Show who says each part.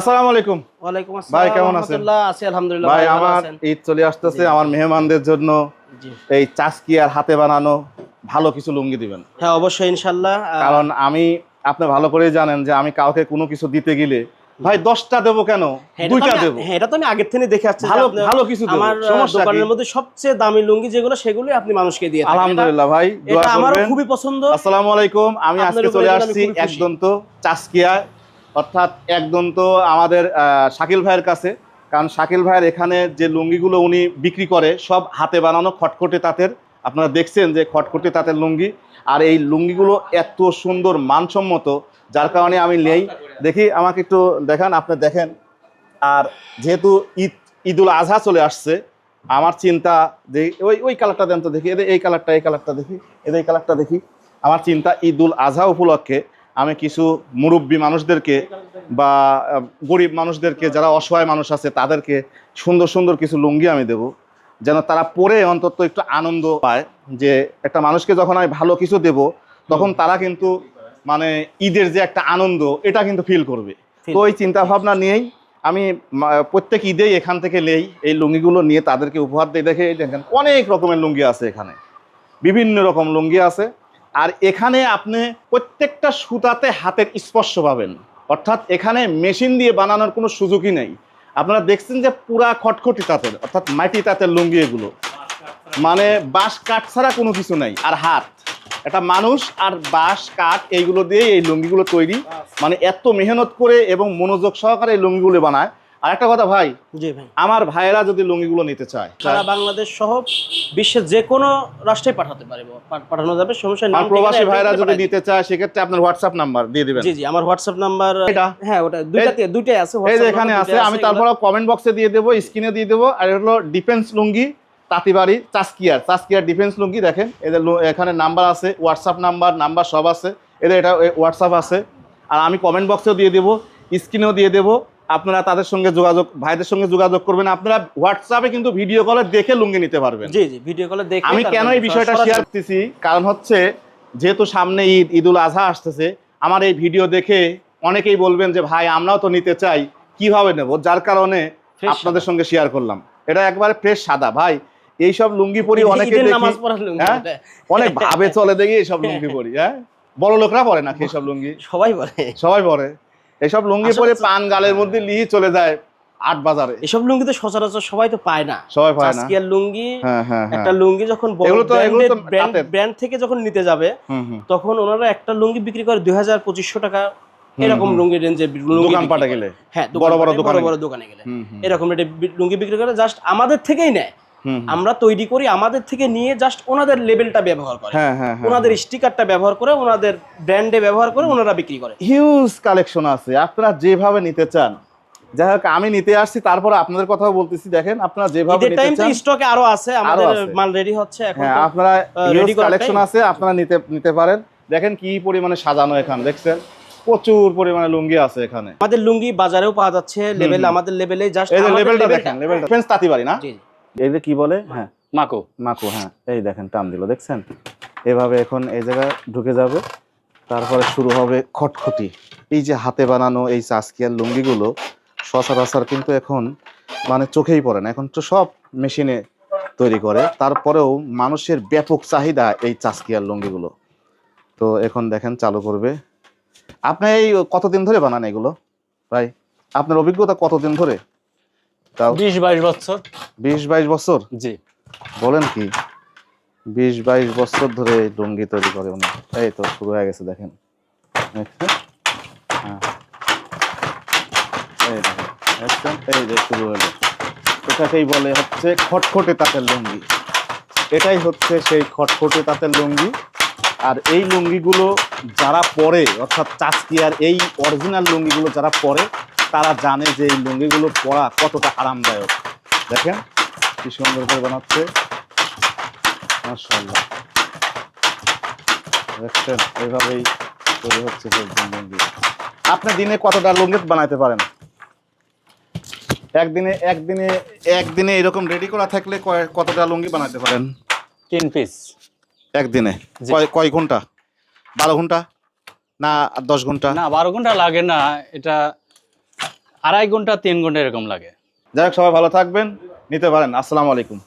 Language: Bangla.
Speaker 1: আসসালামু আলাইকুম।
Speaker 2: ওয়ালাইকুম আসসালাম
Speaker 1: ভাই, কেমন আছেন?
Speaker 2: আছি আলহামদুলিল্লাহ
Speaker 1: ভাই আমার ঈদ চলে আসতেছে আমার মেহমানদের জন্য এই চাষকি আর হাতে বানানো ভালো কিছু লুঙ্গি দিবেন।
Speaker 2: হ্যাঁ অবশ্যই ইনশাল্লাহ
Speaker 1: কারণ আমি আপনি ভালো করেই জানেন যে আমি কাউকে কোনো কিছু দিতে গেলে ভাই দশটা দেবো কেন?
Speaker 2: হ্যাঁ, তো
Speaker 1: দুইটা দেবো।
Speaker 2: হ্যাঁ, এটা তো আমি আগের থেকে দেখে আসছি
Speaker 1: ভালো ভালো কিছু
Speaker 2: আমার? দোকানের মধ্যে সবচেয়ে দামি লুঙ্গি যেগুলো সেগুলো আপনি মানুষকে দিয়ে
Speaker 1: আলহামদুলিল্লাহ ভাই
Speaker 2: এটা-
Speaker 1: করবেন।
Speaker 2: খুবই পছন্দ।
Speaker 1: আসসালামু আলাইকুম আমি আজকে চলে আসছি
Speaker 2: খুবই খুশি।
Speaker 1: একদন্ত অর্থাৎ তো আমাদের শাকিল ভাইয়ের কাছে, কারণ শাকিল ভাইয়ের এখানে যে লুঙ্গিগুলো উনি বিক্রি করে, সব হাতে বানানো খটখটে তাঁতের। আপনারা দেখছেন যে খটখটে তাঁতের লুঙ্গি। আর এই লুঙ্গিগুলো এত সুন্দর, মানসম্মত, যার কারণে আমি নেই। দেখি, আমাকে একটু দেখান, আপনি দেখেন। আর যেহেতু ঈদ, ঈদুল আজহা চলে আসছে, আমার চিন্তা যে, ওই ওই কালারটা দেন তো দেখি এদের এই কালারটা এই কালারটা দেখি এদের এই কালারটা দেখি। আমার চিন্তা ঈদুল আজহা উপলক্ষে আমি কিছু মুরব্বী মানুষদেরকে বা গরিব মানুষদেরকে যারা অসহায় মানুষ আছে তাদেরকে সুন্দর সুন্দর কিছু লুঙ্গি আমি দেব যেন তারা পরে অন্তত একটু আনন্দ পায় যে একটা মানুষকে যখন আমি ভালো কিছু দেব তখন তারা কিন্তু মানে ঈদের যে একটা আনন্দ এটা কিন্তু ফিল করবে। তো ওই চিন্তা ভাবনা নিয়েই আমি প্রত্যেক ঈদেই এখান থেকে নেই এই লুঙ্গিগুলো নিয়ে তাদেরকে উপহার দিয়ে দেখে দেখেন অনেক রকমের লুঙ্গি আছে এখানে। বিভিন্ন রকম লুঙ্গি আছে। আর এখানে আপনি প্রত্যেকটা সুতাতে হাতের স্পর্শ পাবেন। অর্থাৎ এখানে মেশিন দিয়ে বানানোর কোনো সুযোগই নেই। আপনারা দেখছেন যে পুরা খটখটি তাঁতের, অর্থাৎ মাটি তাঁতের লুঙ্গি এগুলো। মানে বাঁশ কাঠ ছাড়া কোনো কিছু নাই, আর হাত। একটা মানুষ আর বাঁশ, কাঠ এইগুলো দিয়ে এই লুঙ্গিগুলো তৈরি। মানে এত মেহনত করে এবং মনোযোগ সহকারে এই লুঙ্গিগুলো বানায় আর একটা কথা ভাই
Speaker 2: জি ভাই।
Speaker 1: আমার ভাইয়েরা যদি লুঙ্গিগুলো নিতে চায়
Speaker 2: সারা বাংলাদেশ সহ বিশ্বের যে কোনো রাষ্ট্রে পাঠাতে পারব পাঠানো যাবে। সমস্যা নেই।
Speaker 1: প্রবাসী ভাইরা যদি নিতে চায় সেক্ষেত্রে আপনার হোয়াটসঅ্যাপ নাম্বার দিয়ে দিবেন।
Speaker 2: জি জি আমার হোয়াটসঅ্যাপ নাম্বার
Speaker 1: এটা?
Speaker 2: হ্যাঁ ওটা দুইটাতে দুইটাই আছে
Speaker 1: এই যে এখানে আছে আমি তারপর কমেন্ট বক্সে দিয়ে দেবো স্ক্রিনে দিয়ে দেবো আর হলো ডিফেন্স লুঙ্গি তাঁতিবাড়ি চাস্কিয়ার চাস্কিয়ার ডিফেন্স লুঙ্গি দেখেন এদের এখানে নাম্বার আছে হোয়াটসঅ্যাপ নাম্বার নাম্বার সব আছে এদের এটা হোয়াটসঅ্যাপ আছে। আর আমি কমেন্ট বক্সেও দিয়ে দেবো স্ক্রিনেও দিয়ে দেবো আপনারা তাদের সঙ্গে যোগাযোগ ভাইদের সঙ্গে যোগাযোগ করবেন। আপনারা হোয়াটসঅ্যাপে কিন্তু ভিডিও কলে দেখে লুঙ্গি নিতে পারবেন।
Speaker 2: জি জি ভিডিও কলে দেখে
Speaker 1: আমি কেন এই বিষয়টা শেয়ার করতেছি? কারণ হচ্ছে যেহেতু সামনে ঈদ ঈদুল আজহা আসতেছে আমার এই ভিডিও দেখে অনেকেই বলবেন যে ভাই আমরাও তো নিতে চাই কীভাবে নেব? যার কারণে আপনাদের সঙ্গে শেয়ার করলাম। এটা একবারে ফ্রেশ সাদা। ভাই এইসব লুঙ্গি পরি অনেকে হ্যাঁ? অনেক ভাবে চলে দেখি এইসব লুঙ্গি পরি হ্যাঁ? বড় লোকরা পরে নাকি এইসব লুঙ্গি?
Speaker 2: সবাই বলে
Speaker 1: সবাই পরে। এইসব লুঙ্গি পরে পান গালের মধ্যে লিয়ে চলে যায় আট বাজারে।
Speaker 2: এসব লুঙ্গি তো সচরাচর সবাই তো পায় না।
Speaker 1: সবাই পায় না।
Speaker 2: আজকের লুঙ্গি
Speaker 1: হ্যাঁ হ্যাঁ হ্যাঁ।
Speaker 2: একটা লুঙ্গি যখন
Speaker 1: এগুলো তো- এগুলো তো
Speaker 2: ব্র্যান্ড থেকে যখন নিতে যাবে তখন ওনারা একটা লুঙ্গি বিক্রি করে দুই হাজার পঁচিশশো টাকা। এরকম লুঙ্গি রেঞ্জে
Speaker 1: দোকান পাটে গেলে?
Speaker 2: হ্যাঁ
Speaker 1: বড় বড় দোকানে
Speaker 2: বড় দোকানে গেলে। এরকম রেটে লুঙ্গি বিক্রি করে জাস্ট আমাদের থেকেই নেয়। আমরা তৈরি করি আমাদের থেকে নিয়ে জাস্ট ওনাদের লেভেলটা ব্যবহার করে।
Speaker 1: হ্যাঁ হ্যাঁ হ্যাঁ
Speaker 2: ওনাদের স্টিকারটা ব্যবহার করে ওনাদের ব্র্যান্ডে ব্যবহার করে ওনারা বিক্রি করে।
Speaker 1: হিউজ কালেকশন আছে। আপনারা যেভাবে নিতে চান যাই হোক আমি নিতে আসছি তারপর আপনাদের কথাও বলতেছি দেখেন আপনারা যেভাবে নিতে চান
Speaker 2: স্টকে আরও আছে আমাদের মাল রেডি হচ্ছে এখন
Speaker 1: আপনারা
Speaker 2: করার
Speaker 1: কালেকশন আছে আপনারা নিতে নিতে পারেন। দেখেন কি পরিমাণে সাজানো এখানে দেখছেন? প্রচুর পরিমাণে লুঙ্গি আছে এখানে।
Speaker 2: আমাদের লুঙ্গি বাজারেও পাওয়া যাচ্ছে লেভেল আমাদের লেভেলে জাস্ট
Speaker 1: লেভেলটা দেখেন লেভেলটা ফ্রেন্স তাঁতিবাড়ি না?
Speaker 2: জি।
Speaker 1: এই যে কি বলে? হ্যাঁ।
Speaker 3: মাকো।
Speaker 1: মাকু হ্যাঁ। এই দেখেন টান দিল দেখছেন? এভাবে এখন এই জায়গায় ঢুকে যাবে। তারপরে শুরু হবে খটখটি। এই যে হাতে বানানো এই চাষকিয়ার লুঙ্গিগুলো সচরাচর কিন্তু এখন মানে চোখেই পড়ে না। এখন তো সব মেশিনে তৈরি করে। তারপরেও মানুষের ব্যাপক চাহিদা এই চাষকিয়ার লুঙ্গিগুলো। তো এখন দেখেন চালু করবে। আপনি এই কতদিন ধরে বানান এগুলো? ভাই আপনার অভিজ্ঞতা কতদিন ধরে? তাও
Speaker 3: বিশ বাইশ বছর।
Speaker 1: বিশ বাইশ বছর?
Speaker 3: জি।
Speaker 1: বলেন কি বিশ বাইশ বছর ধরে লুঙ্গি তৈরি করে উনি। এই তো শুরু হয়ে গেছে দেখেন? হ্যাঁ। এই যে শুরু হলো। এটাকেই বলে হচ্ছে খটখটে তাঁতের লুঙ্গি। এটাই হচ্ছে সেই খটখটে তাঁতের লুঙ্গি। আর এই লুঙ্গিগুলো যারা পরে অর্থাৎ চাষকিয়ার এই অরিজিনাল লুঙ্গিগুলো যারা পরে তারা জানে যে এই লুঙ্গিগুলো পরা কতটা আরামদায়ক। দেখেন কি সুন্দর করে বানাচ্ছে? মাশাআল্লাহ। দেখছেন এইভাবেই তৈরি হচ্ছে লুঙ্গি। আপনি দিনে কতটা লুঙ্গি বানাইতে পারেন? একদিনে একদিনে একদিনে এরকম রেডি করা থাকলে কতটা লুঙ্গি বানাইতে পারেন?
Speaker 3: তিন পিস
Speaker 1: একদিনে? কয় কয় ঘণ্টা? বারো ঘণ্টা? না দশ ঘণ্টা?
Speaker 3: না বারো ঘণ্টা লাগে না। এটা আড়াই ঘণ্টা তিন ঘণ্টা এরকম লাগে।
Speaker 1: যাই হোক সবাই ভালো থাকবেন। নিতে পারেন। আসসালামু আলাইকুম।